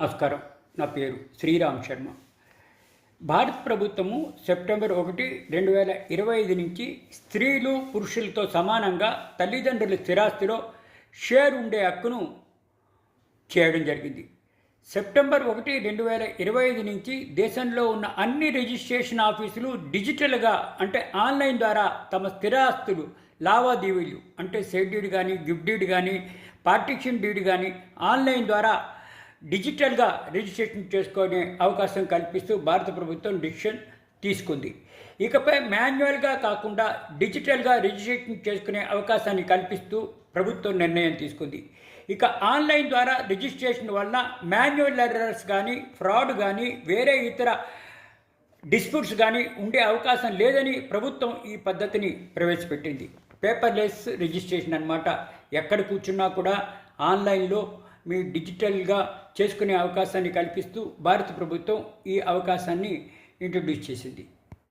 నమస్కారం. నా పేరు శ్రీరామ్ శర్మ. భారత ప్రభుత్వము సెప్టెంబర్ ఒకటి రెండు వేల ఇరవై ఐదు నుంచి స్త్రీలు పురుషులతో సమానంగా తల్లిదండ్రుల స్థిరాస్తిలో షేర్ ఉండే హక్కును చేయడం జరిగింది. సెప్టెంబర్ ఒకటి రెండు వేల ఇరవై ఐదు నుంచి దేశంలో ఉన్న అన్ని రిజిస్ట్రేషన్ ఆఫీసులు డిజిటల్గా అంటే ఆన్లైన్ ద్వారా తమ స్థిరాస్తులు లావాదేవీలు అంటే సేల్ డీడ్ కానీ గిఫ్ట్ డీడ్ కానీ పార్టిషన్ డీడ్ కానీ ఆన్లైన్ ద్వారా డిజిటల్గా రిజిస్ట్రేషన్ చేసుకునే అవకాశం కల్పిస్తూ భారత ప్రభుత్వం డిసిషన్ తీసుకుంది. ఇకపై మాన్యువల్గా కాకుండా డిజిటల్గా రిజిస్ట్రేషన్ చేసుకునే అవకాశాన్ని కల్పిస్తూ ప్రభుత్వం నిర్ణయం తీసుకుంది. ఇక ఆన్లైన్ ద్వారా రిజిస్ట్రేషన్ వలన మాన్యువల్ ఎర్రర్స్ కానీ ఫ్రాడ్ కానీ వేరే ఇతర డిస్ప్యూట్స్ కానీ ఉండే అవకాశం లేదని ప్రభుత్వం ఈ పద్ధతిని ప్రవేశపెట్టింది. పేపర్లెస్ రిజిస్ట్రేషన్ అన్నమాట. ఎక్కడ కూర్చున్నా కూడా ఆన్లైన్లో మీ డిజిటల్గా చేసుకునే అవకాశాన్ని కల్పిస్తూ భారత ప్రభుత్వం ఈ అవకాశాన్ని ఇంట్రడ్యూస్ చేసింది.